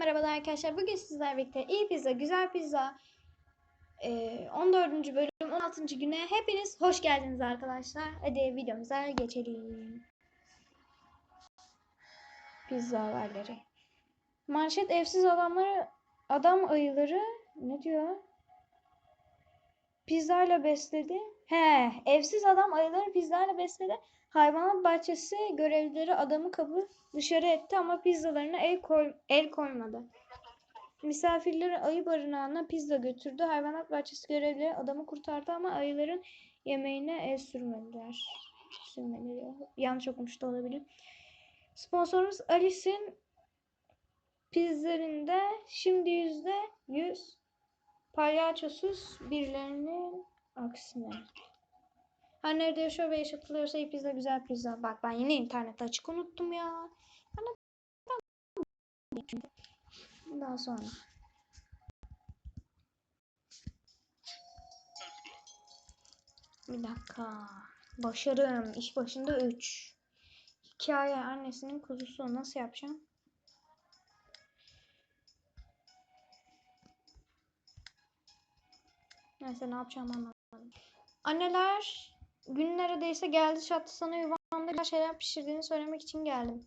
Merhabalar arkadaşlar. Bugün sizlerle birlikte iyi pizza, güzel pizza eee, 14. bölüm 16. güne hepiniz hoş geldiniz arkadaşlar. Hadi videomuza geçelim. Pizza haberleri. Manşet evsiz adamları adam ayıları ne diyor? Pizzayla besledi. He, evsiz adam ayıları pizzayla besledi. Hayvanat bahçesi görevlileri adamı kapı dışarı etti ama pizzalarına el, koy el koymadı. Misafirleri ayı barınağına pizza götürdü. Hayvanat bahçesi görevlileri adamı kurtardı ama ayıların yemeğine el sürmediler. Sürmediler. Yanlış okumuş da olabilir. Sponsorumuz Alice'in pizzalarında şimdi yüzde yüz palyaçosuz birilerinin aksine. Her nerede yaşıyor ve yaşatılıyorsa iyi pizza güzel pizza. Bak ben yine internette açık unuttum ya. Daha sonra. Bir dakika. Başarım. İş başında 3. Hikaye annesinin kuzusu. Nasıl yapacağım? Neyse ne yapacağım anlamadım. Anneler gün neredeyse geldi çattı sana yuvanda güzel şeyler pişirdiğini söylemek için geldim.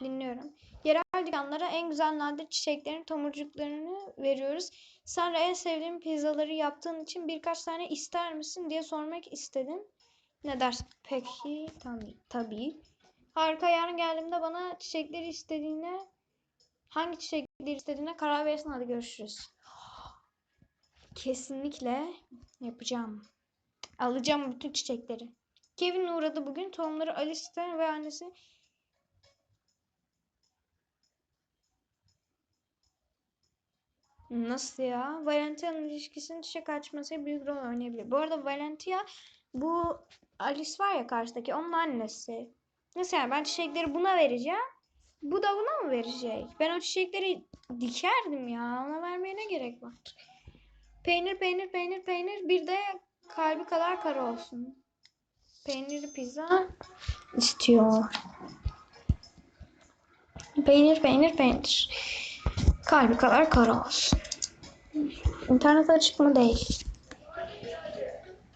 Dinliyorum. Yerel dükkanlara en güzel nadir çiçeklerin tomurcuklarını veriyoruz. Sonra en sevdiğim pizzaları yaptığın için birkaç tane ister misin diye sormak istedim. Ne dersin? Peki, tabii. Tabii. Harika yarın geldiğimde bana çiçekleri istediğine hangi çiçekleri istediğine karar verirsin. Hadi görüşürüz. Kesinlikle yapacağım. Alacağım bütün çiçekleri. Kevin uğradı bugün. Tohumları Alice'den ve annesi Nasıl ya? Valentia'nın ilişkisinin çiçek açmasıyla büyük rol oynayabilir. Bu arada Valentia bu Alice var ya karşıdaki onun annesi. Nasıl yani ben çiçekleri buna vereceğim. Bu da buna mı verecek? Ben o çiçekleri dikerdim ya. Ona vermeye ne gerek var? Peynir peynir peynir peynir bir de kalbi kadar kara olsun. Peynirli pizza istiyor. Peynir peynir peynir. Kalbi kadar kara olsun. İnternet açık mı değil.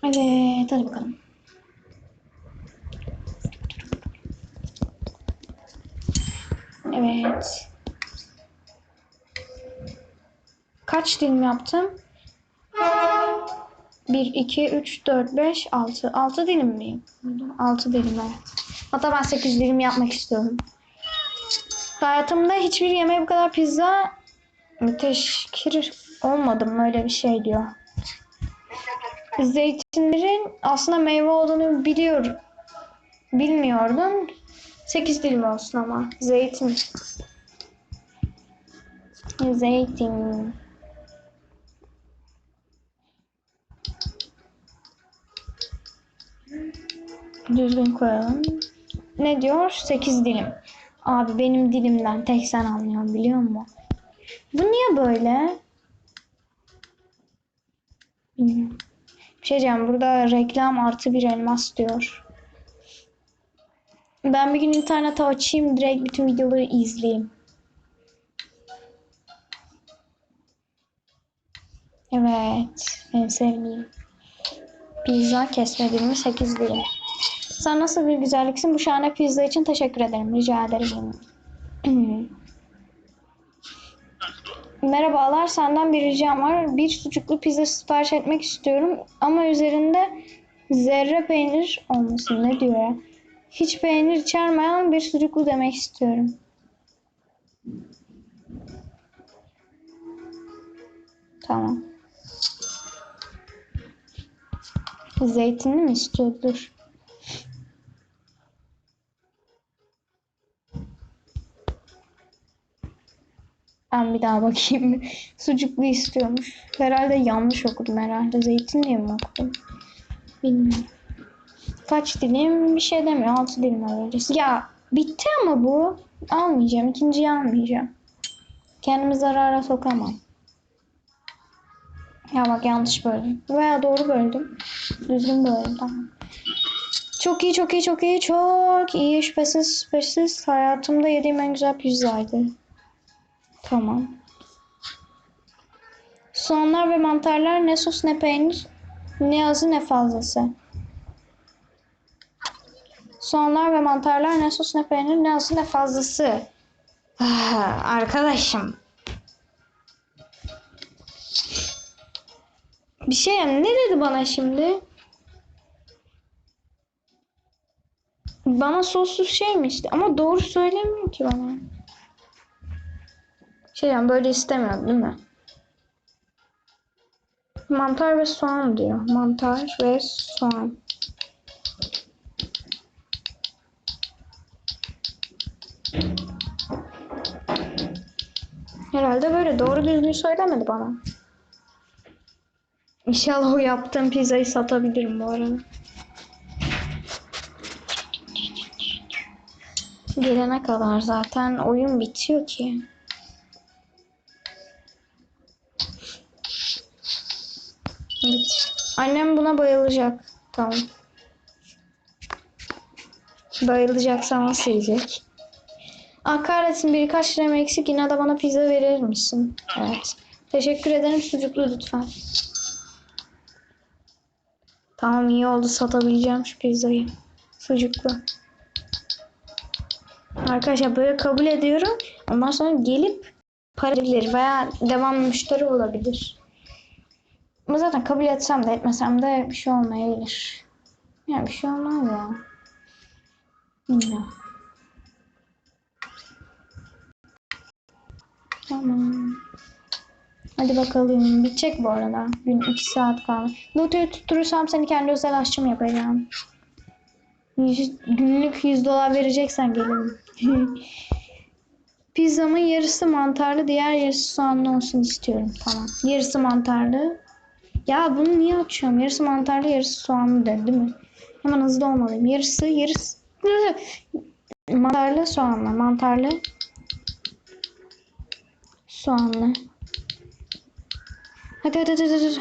Evet hadi bakalım. Evet. Kaç dilim yaptım? 1, 2, 3, 4, 5, 6. 6 dilim mi? 6 dilim evet. Hatta ben 8 dilim yapmak istiyorum. Hayatımda hiçbir yemeğe bu kadar pizza müteşkir olmadım öyle bir şey diyor. Zeytinlerin aslında meyve olduğunu biliyorum. Bilmiyordum. 8 dilim olsun ama. Zeytin. Zeytin. Düzgün koyalım. Ne diyor? 8 dilim. Abi benim dilimden tek sen anlıyorsun biliyor musun? Bu niye böyle? Bir şey diyeceğim. Burada reklam artı bir elmas diyor. Ben bir gün internete açayım. Direkt bütün videoları izleyeyim. Evet. En sevdiğim. Pizza kesme dilimi 8 dilim. Sen nasıl bir güzelliksin. Bu şahane pizza için teşekkür ederim. Rica ederim. Merhabalar, senden bir ricam var. Bir sucuklu pizza sipariş etmek istiyorum ama üzerinde zerre peynir olmasın. Ne diyor ya? Hiç peynir içermeyen bir sucuklu demek istiyorum. Tamam. Zeytinli mi istiyordur? Ben bir daha bakayım. Sucuklu istiyormuş. Herhalde yanlış okudum herhalde. Zeytin diye mi okudum? Bilmiyorum. Kaç dilim? Bir şey demiyor. Altı dilim alacağız. Ya bitti ama bu. Almayacağım. İkinciyi almayacağım. Kendimi zarara sokamam. Ya bak yanlış böldüm. Veya doğru böldüm. Düzgün böldüm. Çok iyi, çok iyi, çok iyi, çok iyi. Şüphesiz, şüphesiz hayatımda yediğim en güzel pizzaydı. Tamam. Soğanlar ve mantarlar ne sos ne peynir ne azı ne fazlası. Soğanlar ve mantarlar ne sos ne peynir ne azı ne fazlası. Ah, arkadaşım. Bir şey ne dedi bana şimdi? Bana sossuz şey mi işte? Ama doğru söylemiyor ki bana. Şey yani böyle istemiyor değil mi? Mantar ve soğan diyor. Mantar ve soğan. Herhalde böyle doğru düzgün söylemedi bana. İnşallah o yaptığım pizzayı satabilirim bu arada. Gelene kadar zaten oyun bitiyor ki. Evet. Annem buna bayılacak. Tamam. Bayılacaksa nasıl yiyecek? Ah kahretsin birkaç lira eksik yine de bana pizza verir misin? Evet. Teşekkür ederim sucuklu lütfen. Tamam iyi oldu satabileceğim şu pizzayı. Sucuklu. Arkadaşlar böyle kabul ediyorum. Ondan sonra gelip para verir veya devam müşteri olabilir. Ama zaten kabul etsem de etmesem de bir şey olmayabilir. Yani bir şey olmaz ya. Bilmiyorum. Tamam. Hadi bakalım. Bitecek bu arada. Gün 2 saat kaldı. Loot'u tutturursam seni kendi özel aşçım yapacağım. Günlük 100 dolar vereceksen gelirim. Pizzamın yarısı mantarlı, diğer yarısı soğanlı olsun istiyorum. Tamam. Yarısı mantarlı. Ya bunu niye açıyorum? Yarısı mantarlı, yarısı soğanlı dedi değil mi? Hemen hızlı olmalıyım. Yarısı, yarısı. Mantarlı, soğanlı. Mantarlı. Soğanlı. Hadi hadi hadi hadi.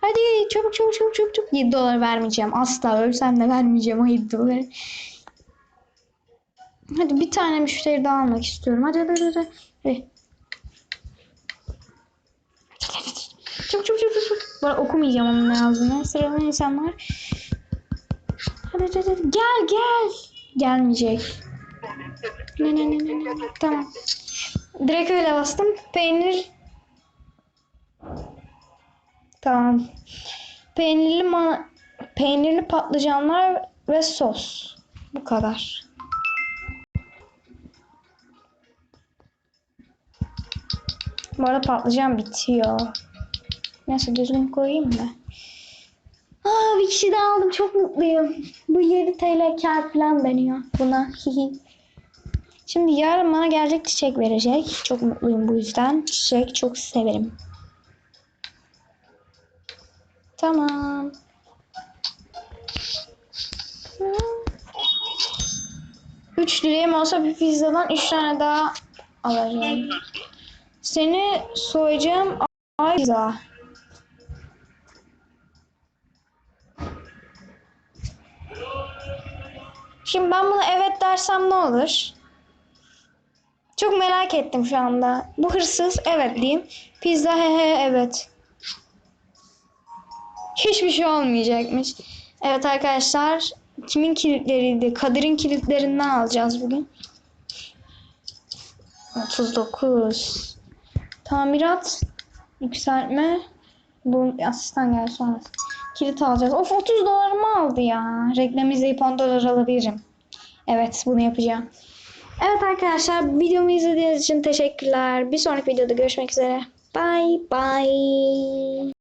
Hadi çabuk çabuk çabuk çabuk çabuk. 7 dolar vermeyeceğim. Asla ölsem de vermeyeceğim o 7 doları. Hadi bir tane müşteri daha almak istiyorum. Hadi hadi hadi. hadi. Hadi. Çabuk çabuk çabuk arada okumayacağım onun ne yazdığını. Sıralı insanlar. Hadi hadi hadi. Gel gel. Gelmeyecek. Ne ne ne ne ne. Tamam. Direkt öyle bastım. Peynir. Tamam. Peynirli ma peynirli patlıcanlar ve sos. Bu kadar. Bu arada patlıcan bitiyor. Neyse düzgün koyayım da. Aa bir kişi daha aldım. Çok mutluyum. Bu 7 TL kar falan deniyor buna. Şimdi yarın bana gelecek çiçek verecek. Çok mutluyum bu yüzden. Çiçek çok severim. Tamam. Üç dileğim olsa bir pizzadan üç tane daha alacağım. Seni soyacağım Ayza. Şimdi ben buna evet dersem ne olur? Çok merak ettim şu anda. Bu hırsız evet diyeyim. Pizza he he evet. Hiçbir şey olmayacakmış. Evet arkadaşlar. Kimin kilitleriydi? Kadir'in kilitlerinden alacağız bugün. 39. Tamirat. Yükseltme. Bu asistan gel sonra. Kilit alacağız. Of 30 dolarımı aldı ya. Reklam izleyip 10 dolar alabilirim. Evet bunu yapacağım. Evet arkadaşlar videomu izlediğiniz için teşekkürler. Bir sonraki videoda görüşmek üzere. Bye bye.